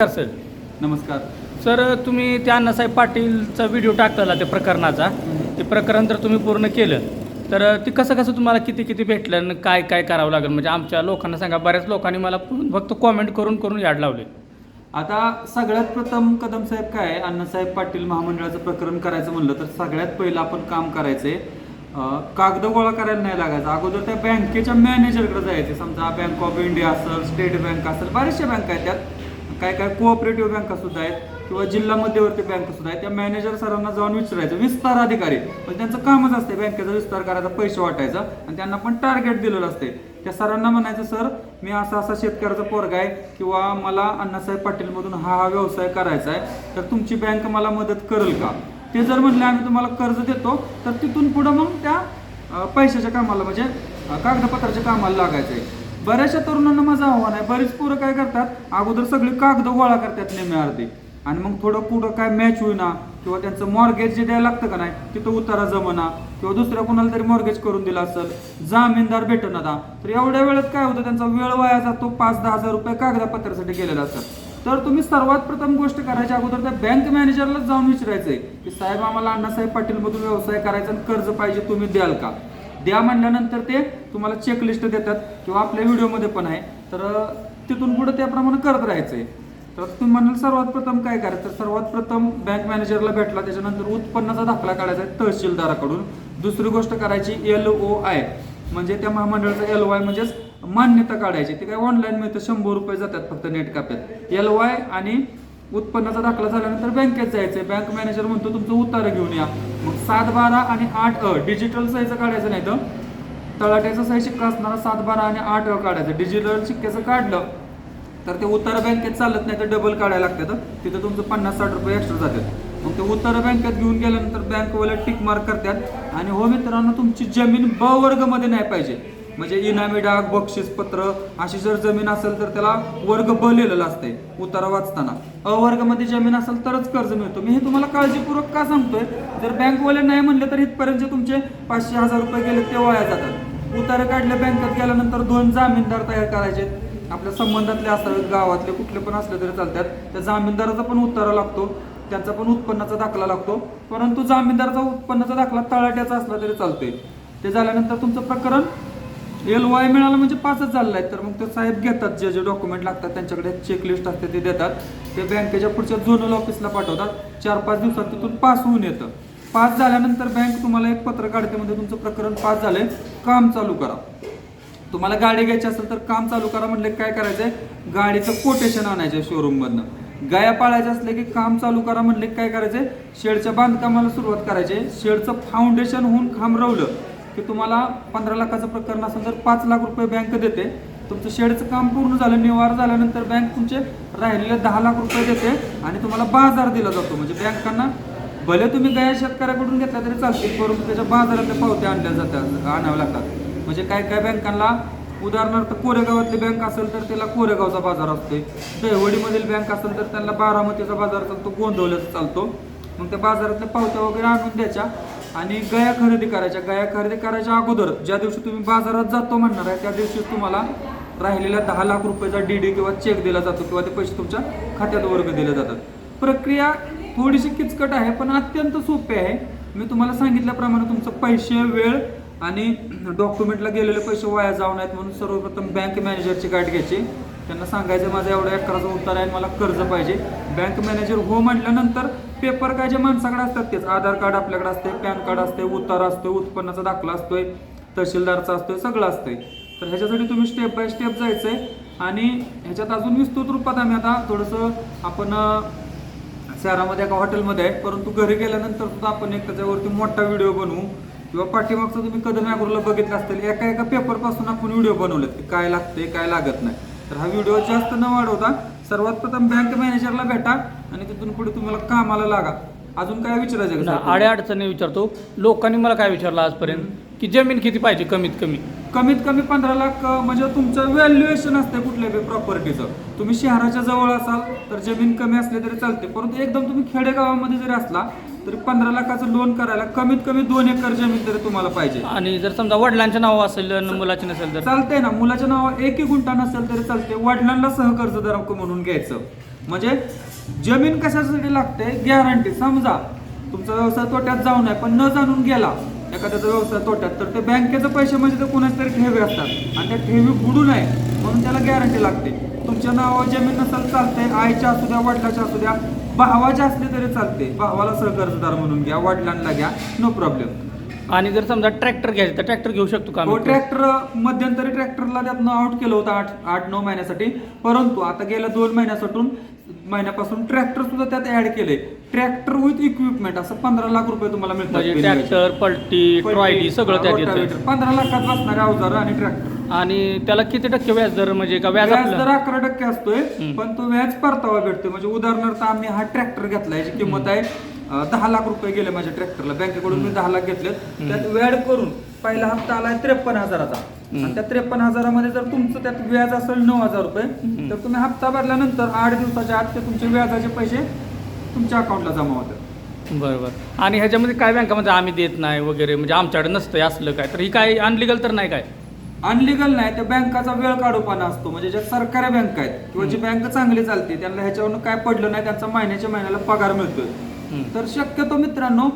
नमस्कार सर. नमस्कार. सर तुम्ही त्या अण्णासाहेब पाटीलचा व्हिडिओ टाकलेला त्या प्रकरणाचा. ते प्रकरण जर तुम्ही पूर्ण केलं तर ते कसं कसं तुम्हाला किती किती भेटलं आणि काय काय करावं लागेल? म्हणजे आमच्या लोकांना सांगा बऱ्याच लोकांनी मला फक्त कॉमेंट करून करून याड लावले. आता सगळ्यात प्रथम कदम साहेब काय? अण्णासाहेब पाटील महामंडळाचं प्रकरण करायचं म्हणलं तर सगळ्यात पहिलं आपण काम करायचंय कागद गोळा करायला नाही लागायचं. अगोदर त्या बँकेच्या मॅनेजरकडे जायचे. समजा बँक ऑफ इंडिया असेल स्टेट बँक असेल बऱ्याचशा बँका आहेत त्यात. काय काय कोऑपरेटिव्ह बँका सुद्धा आहेत किंवा जिल्हा मध्यवर्ती बँक सुद्धा आहेत त्या मॅनेजर सरांना जाऊन विचारायचं. विस्तार अधिकारी. म्हणजे त्यांचं कामच असते बँकेचा विस्तार करायचा पैसे वाटायचा आणि त्यांना पण टार्गेट दिलेलं असते त्या सरांना म्हणायचं सर मी असा असा शेतकऱ्याचा पोरगा आहे किंवा मला अण्णासाहेब पाटीलमधून हा हा व्यवसाय करायचा आहे तर तुमची बँक मला मदत करेल का? ते जर म्हणले आम्ही तुम्हाला कर्ज देतो तर तिथून पुढं मग त्या पैशाच्या कामाला म्हणजे कागदपत्राच्या कामाला लागायचं आहे बऱ्याचशा तरुणांना माझं आव्हान आहे. बरेच पोरं काय करतात अगोदर सगळी कागद गोळा करतात नेहमी अर्धे. आणि मग थोडं पुढं काय मॅच होईना किंवा त्यांचं मॉर्गेज जे द्यायला लागतं का नाही तिथं उतारा जमना किंवा दुसऱ्या कोणाला तरी मॉर्गेज करून दिला असेल जामीनदार भेटन आता. तर एवढ्या वेळेत काय होतं त्यांचा वेळ वाया जातो पाच दहा हजार रुपये कागदपत्रासाठी गेलेला असतात. तर तुम्ही सर्वात प्रथम गोष्ट करायच्या अगोदर त्या बँक मॅनेजरला जाऊन विचारायचंय की साहेब आम्हाला अण्णासाहेब पाटील मधून व्यवसाय करायचा आणि कर्ज पाहिजे तुम्ही द्याल का? द्या म्हणल्यानंतर ते तुम्हाला चेकलिस्ट देतात किंवा आपल्या व्हिडिओमध्ये पण आहे. तर तिथून पुढे त्याप्रमाणे करत राहायचं आहे तर तुम्ही म्हणाल सर्वात प्रथम काय करायचं? तर सर्वात प्रथम बँक मॅनेजरला भेटला त्याच्यानंतर उत्पन्नाचा दाखला काढायचा आहे तहसीलदाराकडून. दुसरी गोष्ट करायची एल ओ आय म्हणजे त्या महामंडळाचा एल वाय म्हणजेच मान्यता काढायची. ते काय ऑनलाईन मिळतं शंभर रुपये जातात फक्त नेट काप्यात. एल वाय आणि उत्पन्नाचा दाखला झाल्यानंतर बँकेत जायचंय. बँक मॅनेजर म्हणतो तुमचं उतारा घेऊन या. मग सात बारा आणि आठ अ डिजिटल सहीचं काढायचं नाही तर? तळाट्याचं सही शिक्का असणारा सात बारा आणि आठ अ काढायचं. डिजिटल शिक्क्याचं काढलं तर ते उतारा बँकेत चालत नाही तर डबल काढायला लागतात तिथं तुमचं पन्नास साठ रुपये एक्स्ट्रा जातात. मग ते उत्तर बँकेत घेऊन गेल्यानंतर बँकवाले टिक मार्क करतात. आणि हो मित्रांनो तुमची जमीन ब वर्गमध्ये नाही पाहिजे. म्हणजे इनामी डाग बक्षीस पत्र अशी जर जमीन असेल तर त्याला वर्ग ब लिहिलेलं असते उतारा वाचताना. अ जमीन असेल तरच कर्ज मिळतो. मी हे तुम्हाला काळजीपूर्वक का सांगतोय? जर बँकवाले नाही म्हणले तर इथपर्यंत तुमचे पाचशे हजार रुपये गेले ते वाया जातात. उतारे काढले बँकेत गेल्यानंतर दोन जामीनदार तयार करायचे. आपल्या संबंधातले असावेत गावातले कुठले पण असले तरी चालतात. त्या जामीनदाराचा पण उतारा लागतो. त्यांचा पण उत्पन्नाचा दाखला लागतो. परंतु जामीनदाराचा उत्पन्नाचा दाखला तळाट्याचा असला तरी चालतोय. ते झाल्यानंतर तुमचं प्रकरण एल वाय मिळालं म्हणजे पासच झालेला आहे. तर मग ते साहेब घेतात जे जे डॉक्युमेंट लागतात त्यांच्याकडे चेकलिस्ट असते ते देतात. ते बँकेच्या पुढच्या झोनल ऑफिसला पाठवतात. चार पाच दिवसात तिथून पास होऊन येतं. पास झाल्यानंतर बँक तुम्हाला एक पत्र काढते म्हणजे तुमचं प्रकरण पास झालंय. काम चालू करा. तुम्हाला गाडी घ्यायची असेल तर काम चालू करा म्हटलं काय करायचंय? गाडीचं कोटेशन आणायचं शोरूम मधनं. गाया पाळायच्या असले की काम चालू करा म्हणले काय काय आहे शेडच्या बांधकामाला सुरुवात करायची. शेडचं फाउंडेशन होऊन खांबरवलं की तुम्हाला पंधरा लाखाचं प्रकरण असेल तर पाच लाख रुपये बँक देते. तुमचं शेडचं काम पूर्ण झालं निवार झाल्यानंतर बँक तुमचे राहिलेले दहा लाख रुपये देते आणि तुम्हाला बाजार दिला जातो. म्हणजे बँकांना भले तुम्ही गया शेतकऱ्याकडून घेतला तरी चालतील परंतु त्याच्या बाजारातल्या पावत्या आणल्या जातात आणाव्या लागतात. म्हणजे काय काय बँकांना उदाहरणार्थ कोरेगावातली बँक असेल तर त्याला कोरेगावचा बाजार असतोय दहिवडीमधील बँक असेल तर त्यांना बारामतीचा बाजार चालतो गोंधवल्याचा चालतो. मग त्या बाजारातल्या पावत्या वगैरे आणून द्यायच्या. आणि गया खरेदी करायच्या गया खरेदी करायच्या अगोदर ज्या दिवशी तुम्ही बाजारात जातो म्हणणार आहे त्या दिवशी तुम्हाला राहिलेल्या दहा लाख रुपयाचा डी किंवा चेक दिला जातो किंवा ते पैसे तुमच्या खात्यात वर्ग दिले जातात. प्रक्रिया थोडीशी किचकट आहे पण अत्यंत सोपी आहे. मी तुम्हाला सांगितल्याप्रमाणे तुमचं पैसे वेळ आणि डॉक्युमेंटला गेलेले पैसे वाया जाऊ नयेत म्हणून सर्वप्रथम बँक मॅनेजरची गाठ घ्यायची. त्यांना सांगायचं माझा एवढा एकराचा उतार आहे मला कर्ज पाहिजे. बँक मॅनेजर हो म्हटल्यानंतर पेपर काय जे माणसाकडे असतात तेच. आधार कार्ड आपल्याकडे असते पॅन कार्ड असते उतार असतो उत्पन्नाचा दाखला असतोय तहसीलदारचा असतोय सगळं असतंय. तर ह्याच्यासाठी तुम्ही स्टेप बाय स्टेप जायचंय आणि ह्याच्यात अजून विस्तृत रूपात आम्ही आता थोडंसं आपण शहरामध्ये एका हॉटेलमध्ये आहे परंतु घरी गेल्यानंतर सुद्धा आपण एक त्याच्यावरती मोठा व्हिडिओ बनवू. किंवा पाठीमागचं तुम्ही कदम अॅग्रोला बघितलं असतील एका एका पेपरपासून आपण व्हिडिओ बनवलेत की काय लागते काय लागत नाही. तर हा व्हिडिओ जास्त न वाढवता सर्वात प्रथम बँक मॅनेजरला भेटा आणि तिथून पुढे तुम्हाला कामाला लागा. अजून काय विचारायचं का साहेब? आड्या अडचणी विचारतो. लोकांनी मला काय विचारलं आजपर्यंत? की जमीन किती पाहिजे कमीत कमी कमीत कमी पंधरा लाख अं, म्हणजे तुमचं व्हॅल्युएशन असते कुठल्या बी प्रॉपर्टीचं तुम्ही शहराच्या जवळ असाल तर जमीन कमी असली तरी चालते. परंतु एकदम तुम्ही खेडेगावामध्ये जरी असला तरी पंधरा लाखाचं लोन करायला कमीत कमी दोन एकर जमीन तरी तुम्हाला पाहिजे. आणि जर समजा वडिलांच्या नाव असेल आणि मुलाचे नसेल तर? चालतंय ना. मुलाच्या नावावर एकही गुंठा नसेल तरी चालते वडिलांना सहकर्जदार म्हणून घ्यायचं. म्हणजे जमीन कशासाठी लागते? गॅरंटी समजा तुमचा व्यवसाय तोट्यात जाऊ नये पण न जाणून गेला एखाद्याचा व्यवसाय तोट्यात तर ते बँकेचे पैसे म्हणजे ते कुणाच तरी ठेवी असतात. आणि त्या ठेवी बुडू नये. म्हणून त्याला गॅरंटी लागते. तुमच्या नावावर जमीन नसेल चालते आईच्या असू द्या वडिलाच्या असू द्या भावाच्या असले तरी चालते. भावाला सहकर्जदार म्हणून घ्या वडिलांना घ्या नो प्रॉब्लेम आणि जर समजा ट्रॅक्टर घ्यायचं तर ट्रॅक्टर घेऊ शकतो का हो? ट्रॅक्टर मध्यंतरी ट्रॅक्टरला त्यातनं आउट केलं होतं आठ आठ नऊ महिन्यासाठी. परंतु आता गेल्या दोन महिन्यापासून महिन्यापासून ट्रॅक्टर सुद्धा त्यात ऍड केले ट्रॅक्टर विथ इक्विपमेंट असं पंधरा लाख रुपये तुम्हाला म्हणजे मिळतात ट्रॅक्टर पलटी ट्रॉयली सगळं त्यात येतं पंधरा लाखात बसणारे अवजार आणि ट्रॅक्टर आणि त्याला किती टक्के व्याज दर म्हणजे का व्याज व्याज दर आपलं अकरा टक्के असतोय हम्म. पण तो व्याज परतावा भेटतोय. म्हणजे उदाहरणार्थ आम्ही हा ट्रॅक्टर घेतलाय याची किंमत आहे अं, दहा लाख रुपये गेले माझ्या ट्रॅक्टरला. बँकेकडून मी दहा लाख घेतले त्यात व्याज करून पहिला हप्ता आलाय त्रेपन्न हजाराचा. आणि त्या त्रेपन्न हजारामध्ये जर तुमचं त्यात व्याज असेल नऊ हजार रुपये. तर तुम्ही हप्ता भरल्यानंतर आठ दिवसाच्या आत ते तुमचे व्याजाचे पैसे तुमच्या अकाउंटला जमा होतात. बरोबर. आणि ह्याच्यामध्ये काय बँकामध्ये आम्ही देत नाही वगैरे म्हणजे आमच्याकडे नसतं असलं काय तर ही काय अनलिगल तर नाही काय? अनलिगल नाही त्या बँकाचा वेळ काढूपणा असतो. म्हणजे ज्या सरकारी बँक आहेत किंवा जी बँक चांगली चालते त्यांना ह्याच्यावरून काय पडलं नाही त्यांचा महिन्याच्या महिन्याला पगार मिळतोय. तर शक्यतो मित्रांनो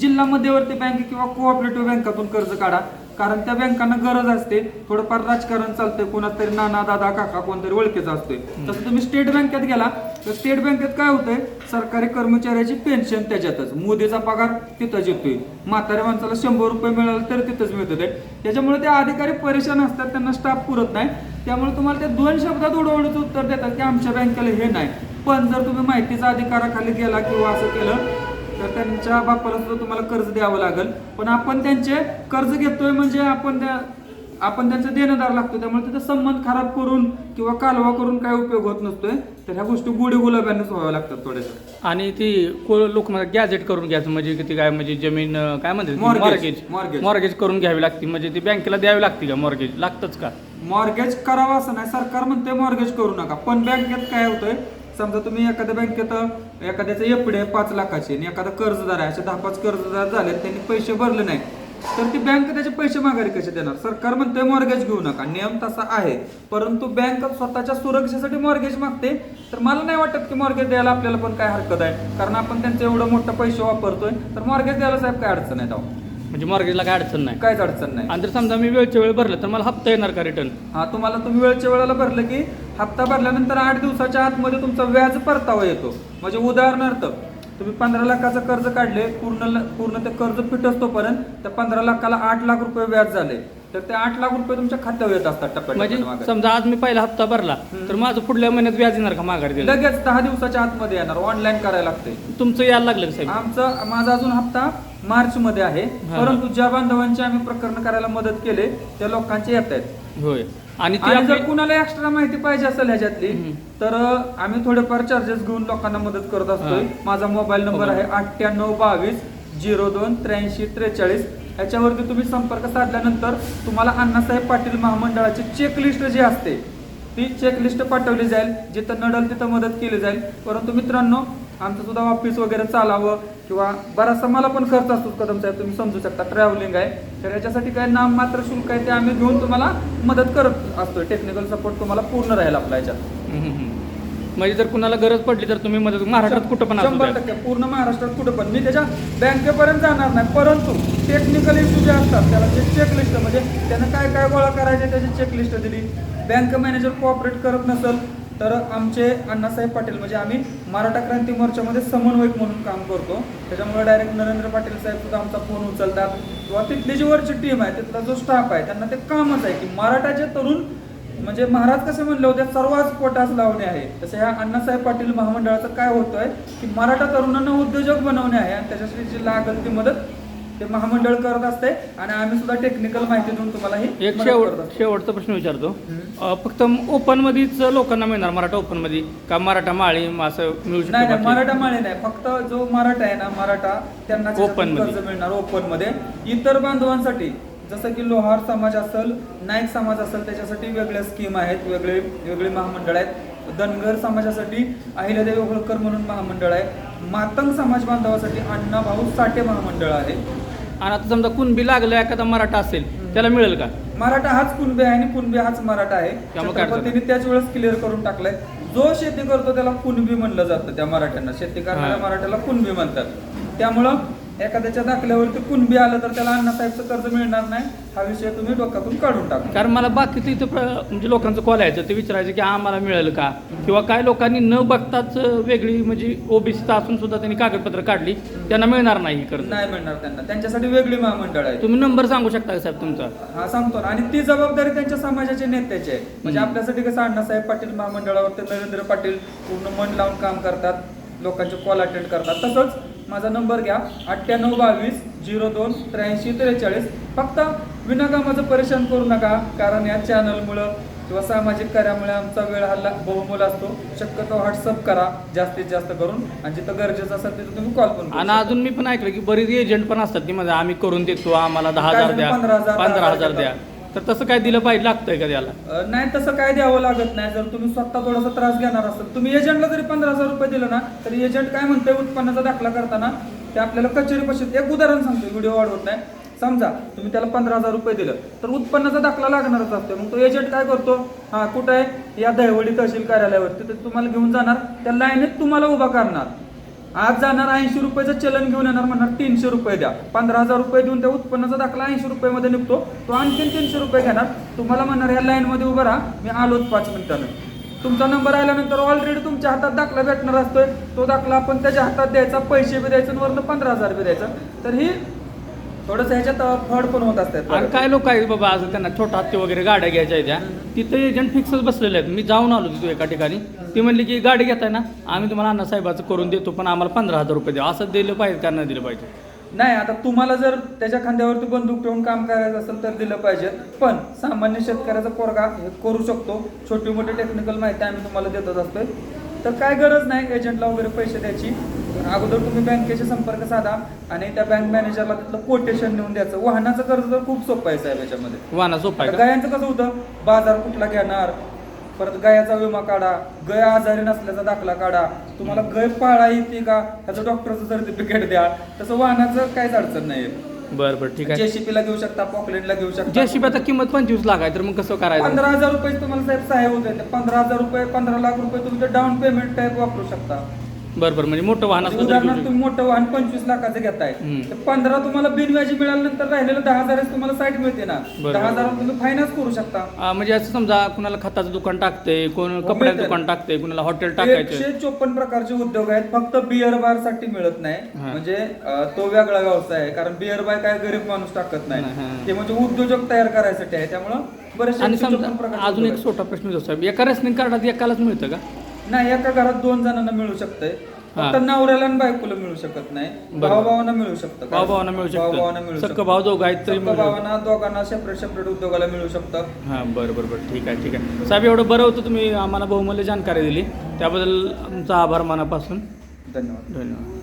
जिल्हा मध्यवर्ती बँक किंवा कोऑपरेटिव्ह बँकातून कर्ज काढा. कारण त्या बँकांना गरज असते. थोडंफार राजकारण चालतंय. कोणाच तरी नाना दादा काका कोणतरी ओळखीचा असतोय. तसं तुम्ही स्टेट बँकेत गेला तर स्टेट बँकेत काय होतंय? सरकारी कर्मचाऱ्याची पेन्शन त्याच्यातच. मोदीचा पगार तिथंच येतोय म्हाताऱ्या माणसाला शंभर रुपये मिळाले तर तिथंच मिळतं ते. त्याच्यामुळे ते अधिकारी परेशान असतात. त्यांना स्टाफ पुरत नाही. त्यामुळे तुम्हाला ते दोन शब्दात उडवडीचं उत्तर देतात की आमच्या बँकेला हे नाही. पण जर तुम्ही माहितीचा अधिकाराखाली गेला किंवा असं केलं तर त्यांच्या बापाला सुद्धा तुम्हाला कर्ज द्यावं लागेल. पण आपण त्यांचे कर्ज घेतोय म्हणजे आपण त्या आपण त्यांचे देणदार लागतो त्यामुळे तिथे संबंध खराब करून किंवा कालवा करून काय उपयोग होत नसतोय. तर ह्या गोष्टी गोडी गुलाब्यानेच व्हाव्या लागतात थोड्याशा. आणि ती लोक गॅजेट करून घ्यायचं म्हणजे किती काय म्हणजे जमीन काय Mortgage, मॉर्गेज mortgage. मॉर्गेज करून घ्यावी लागते. म्हणजे ती बँकेला द्यावी लागते का? मॉर्गेज लागतच का? मॉर्गेज करावं असं नाही. सरकार म्हणते मॉर्गेज करू नका. पण बँकेत काय होतंय? समजा तुम्ही एखाद्या बँकेत एखाद्याचं एपडे आहे पाच लाखाची आणि एखादा कर्जदार आहे असे दहा पाच कर्जदार झाले त्यांनी पैसे भरले नाही तर ती बँक त्याचे पैसे माघारी कसे देणार? सरकार म्हणते मॉर्गेज घेऊ नका. नियम तसा आहे. परंतु बँक स्वतःच्या सुरक्षेसाठी मॉर्गेज मागते. तर मला नाही वाटत की मॉर्गेज द्यायला आपल्याला पण काय हरकत आहे. कारण आपण त्यांचं एवढं मोठं पैसे वापरतोय. तर मॉर्गेज द्यायला साहेब काय अडचण आहे म्हणजे मॉर्गेजला काय अडचण नाही. काहीच अडचण नाही. आणि जर समजा मी वेळच्या वेळ भरलं तर मला हप्ता येणार का रिटर्न हा तुम्हाला तुम्ही वेळच्या वेळेला भरलं की हप्ता भरल्यानंतर आठ दिवसाच्या आतमध्ये तुमचा व्याज परतावा येतो. म्हणजे उदाहरणार्थ तुम्ही पंधरा लाखाचं कर्ज काढले पूर्ण पूर्ण ते कर्ज फिटस तोपर्यंत त्या पंधरा लाखाला आठ लाख रुपये व्याज झाले. तर ते आठ लाख रुपये तुमच्या खात्यावर येत असतात म्हणजे टप्प्यात समजा आज मी पहिला हप्ता भरला तर माझं पुढल्या महिन्यात व्याज येणार का माघारी दिलं लगेच दहा दिवसाच्या आतमध्ये येणार ऑनलाईन करायला लागते. तुमचं यायला लागलं का साहेब? आमचा माझा अजून हप्ता मार्च मध्ये आहे हा. परंतु ज्या बांधवांची आम्ही प्रकरण करायला मदत केले त्या लोकांचे येत आहेत होय आणि ती आणि जर आपली कुणाला एक्स्ट्रा माहिती पाहिजे असेल ह्याच्यातली हम्म. तर अं, आम्ही थोडेफार चार्जेस घेऊन लोकांना मदत करत असतोय हा. माझा मोबाईल नंबर. आहे अठ्ठ्याण्णव बावीस झिरो दोन त्र्याऐंशी त्रेचाळीस याच्यावरती तुम्ही संपर्क साधल्यानंतर तुम्हाला अण्णासाहेब पाटील महामंडळाची चेकलिस्ट जी असते ती चेकलिस्ट पाठवली जाईल जिथं नडल तिथं मदत केली जाईल परंतु मित्रांनो आमचं सुद्धा ऑफिस वगैरे चालावं किंवा बराचसा मला पण खर्च असतो कदम साहेब तुम्ही समजू शकता. ट्रॅव्हलिंग आहे. तर याच्यासाठी काय नाम मात्र शुल्क आहे ते आम्ही घेऊन तुम्हाला मदत करत असतोय. टेक्निकल सपोर्ट तुम्हाला पूर्ण राहील आपल्या याच्यात. म्हणजे जर कुणाला गरज पडली तर तुम्ही मदत महाराष्ट्रात कुठं पण शंभर. टक्के. पूर्ण महाराष्ट्रात कुठं पण. मी त्याच्या बँकेपर्यंत जाणार नाही. परंतु टेक्निकल इश्यू जे असतात त्याला जे चेकलिस्ट म्हणजे त्यानं काय काय गोळा करायचे त्याची चेकलिस्ट दिली. बँक मॅनेजर कोऑपरेट करत नसेल तर आमचे अण्णासाहेब पाटील म्हणजे आम्ही मराठा क्रांती मोर्चामध्ये समन्वयक म्हणून काम करतो. त्याच्यामुळे डायरेक्ट नरेंद्र पाटील साहेब सुद्धा आमचा फोन उचलतात. किंवा तिथली जी वरची टीम आहे तिथला जो स्टाफ आहे त्यांना ते कामच आहे की मराठाचे तरुण म्हणजे महाराज कसे म्हणले होते सर्वच पोटास लावणे आहे. तसे ह्या अण्णासाहेब पाटील महामंडळाचं काय होतंय की मराठा तरुणांना उद्योजक बनवणे आहे आणि त्याच्यासाठी जी लागल ती मदत ते महामंडळ करत असते आणि आम्ही सुद्धा टेक्निकल माहिती देऊन तुम्हाला ही एक मदत शेवट करत असतो. शेवटचा प्रश्न विचारतो. अं, फक्त ओपन मध्येच लोकांना मिळणार मराठा ओपनमध्ये? का मराठा माळी असं मिळू नाही नाही शकतो मराठा माळे नाही. फक्त जो मराठा आहे ना मराठा त्यांना Open मध्ये. कर्ज मिळणार ओपनमध्ये. इतर बांधवांसाठी जसं की लोहार समाज असेल नाईक समाज असेल त्याच्यासाठी वेगळ्या स्कीम आहेत वेगळे वेगळे महामंडळ आहेत. धनगर समाजासाठी अहिल्यादेवी होळकर म्हणून महामंडळ आहे. मातंग समाज बांधवासाठी अण्णा भाऊ साठे महामंडळ आहे. आणि आता समजा कुणबी लागलं एखादा मराठा असेल त्याला मिळेल का? मराठा हाच कुणबी आहे आणि कुणबी हाच मराठा आहे. त्यामुळे काय छत्रपतींनी त्याच वेळेस क्लिअर करून टाकलंय. जो शेती करतो त्याला कुणबी म्हणलं जातं त्या मराठ्यांना. शेती करणाऱ्या. मराठ्याला कुणबी म्हणतात. त्यामुळं एखाद्याच्या दाखल्यावरती कुणबी आलं तर त्याला अण्णासाहेबचं कर्ज मिळणार नाही. हा विषय तुम्ही डोक्यातून काढून टाका. कारण मला बाकीचं इथं प्र म्हणजे लोकांचं कॉल यायचं ते विचारायचं की आम्हाला मिळेल का? किंवा काय लोकांनी न बघताच वेगळी म्हणजे ओबीसीचा असून सुद्धा त्यांनी कागदपत्र काढली त्यांना मिळणार नाही ही कर्ज. नाही मिळणार त्यांना. त्यांच्यासाठी वेगळी महामंडळ आहे. तुम्ही नंबर सांगू शकता का साहेब तुमचा? हा सांगतो ना. आणि ती जबाबदारी त्यांच्या समाजाच्या नेत्याची आहे. म्हणजे हम्म. आपल्यासाठी कसं अण्णासाहेब पाटील महामंडळावरती नरेंद्र पाटील पूर्ण मन लावून काम करतात लोकांचे कॉल अटेंड करतात. तसंच माझा नंबर घ्या. अठ्ठ्याण्णव बावीस झिरो दोन त्र्याऐंशी त्रेचाळीस. फक्त विनाकामाचं परेशान करू नका कारण या चॅनलमुळं किंवा सामाजिक कार्यामुळे आमचा वेळ हल्ला बहुमोल असतो. शक्यतो व्हॉट्सअप करा जास्तीत जास्त करून. आणि जिथं गरजेचं असेल तिथं तुम्ही कॉल पण करू आणि. अजून मी पण ऐकलं की बरीच एजंट पण असतात की म्हणजे आम्ही करून देतो आम्हाला दहा हजार द्या 15,000, पंधरा हजार 10,000 द्या. तर तसं काय दिलं पाहिजे लागतंय का त्याला? अ, नाही तसं काय द्यावं लागत नाही. जर तुम्ही स्वतः थोडासा त्रास घेणार असाल तुम्ही एजंटला जरी पंधरा हजार रुपये दिलं ना तर एजंट काय म्हणतोय उत्पन्नाचा दाखला करताना ते आपल्याला कचेरी पाशी एक उदाहरण सांगतो व्हिडिओ वाढवत नाही. समजा तुम्ही त्याला पंधरा हजार रुपये दिलं तर उत्पन्नाचा दाखला लागणारच असतो मग तो एजंट काय करतो? हा कुठं आहे? या दहिवडी तहसील कार्यालयावरती तर तुम्हाला घेऊन जाणार. त्या लाईनीत तुम्हाला उभा करणार. आज जाणार ऐंशी रुपयाचं चलन घेऊन येणार म्हणणार तीनशे रुपये द्या. पंधरा हजार रुपये देऊन त्या उत्पन्नाचा दाखला ऐंशी रुपयामध्ये निघतो. तो आणखीन तीनशे रुपये घेणार. तुम्हाला म्हणणार या लाईनमध्ये उभं राहा. मी आलोच पाच मिनिटानं. तुमचा नंबर आल्यानंतर ऑलरेडी तुमच्या हातात दाखला भेटणार असतोय. तो दाखला आपण त्याच्या हातात द्यायचा पैसे बी द्यायचं वरनं पंधरा हजार बी द्यायचं. तर ही थोडंसं ह्याच्यात फड पण होत असतात. आणि काय लोक आहेत बाबा आज त्यांना छोटा हत्ती वगैरे गाड्या घ्यायच्या आहेत त्या तिथं एजंट फिक्सच बसलेले आहेत. मी जाऊन आलो तिथं एका ठिकाणी. ती म्हणली की गाडी घेताय ना? आम्ही तुम्हाला अण्णासाहेबाचं करून देतो पण आम्हाला पंधरा हजार रुपये द्या. असं दिलं पाहिजे नाही दिलं पाहिजे. नाही आता तुम्हाला जर त्याच्या खांद्यावरती बंदूक ठेवून काम करायचं असेल तर दिलं पाहिजे. पण सामान्य शेतकऱ्याचा पोरगा हे करू शकतो. छोटी मोठी टेक्निकल माहिती आम्ही तुम्हाला देतच असतोय. तर काय गरज नाही एजंटला वगैरे पैसे द्यायची. अगोदर तुम्ही बँकेशी संपर्क साधा आणि त्या बँक मॅनेजरला तिथलं कोटेशन नेऊन द्यायचं. वाहनाचं कर्ज तर खूप सोपं आहे साहेब याच्यामध्ये. वाना सोपा आहे का? गायांचं कसं होतं? बाजार कुठला घेणार? परत गायाचा विमा काढा. गाय आजारी नसल्याचा दाखला काढा. तुम्हाला गाय पाळा येते का? त्याचं डॉक्टरचं सर्टिफिकेट द्या. तसं वाहनाचं काहीच अडचण नाही बरं बरं ठीक आहे. जेसीपी ला घेऊ शकता पॉकलेटला घेऊ शकता. जेसीबी आता किंमत पंचवीस लाख आहे तर मग कसं करायचं? पंधरा हजार रुपये तुम्हाला साहेब सहाय्य होते पंधरा हजार रुपये पंधरा लाख रुपये तुम्ही डाऊन पेमेंट टाईप वापरू शकता. बरं बरं म्हणजे मोठं वाहन असलं तरी घेऊ उदाहरणार्थ तुम्ही मोठं वाहन पंचवीस लाखाचं घेताय हम्म. तर पंधरा तुम्हाला बिनव्याजी मिळाल्यानंतर राहिलेलं दहा हजार तुम्हाला साईट मिळते ना बरोबर. दहा हजार तुम्ही फायनान्स करू शकता शकतो. आ, म्हणजे असं समजा कुणाला खताचं दुकान टाकते कोण हो, कपड्याचं. दुकान टाकते कुणाला हॉटेल टाकायचं एकशे चोपन्न प्रकारचे उद्योग आहेत फक्त बिअर बारसाठी मिळत नाही हा. म्हणजे अं, तो वेगळा व्यवसाय आहे कारण बिअर बाय काय गरीब माणूस टाकत नाही हा. ते म्हणजे उद्योजक तयार करायसाठी आहे त्यामुळं बरेचसे आणि 154 समजा प्रकारचे अजून उद्योग एक छोटा प्रश्न साहेब एका रेशनिंग कार्डात एकालाच मिळतं का. नाही एका घरात दोन जणांना मिळू शकतंय. फक्त नवऱ्याला आणि बायकोला मिळू शकत नाही. भाऊ भावांना मिळू शकतं भाऊ भावांना मिळू भावांना मिळू शकतं. भाऊ दोघं आहेत तरी शकतं. भावांना दोघांना सेपरेट सेपरेट उद्योगाला मिळू शकतं. हां बरं बरं बरं. ठीक आहे ठीक आहे. साहेब एवढं बरं होतं तुम्ही आम्हाला बहुमूल्य जानकारी दिली. त्याबद्दल आमचा आभार मनापासून. धन्यवाद. धन्यवाद.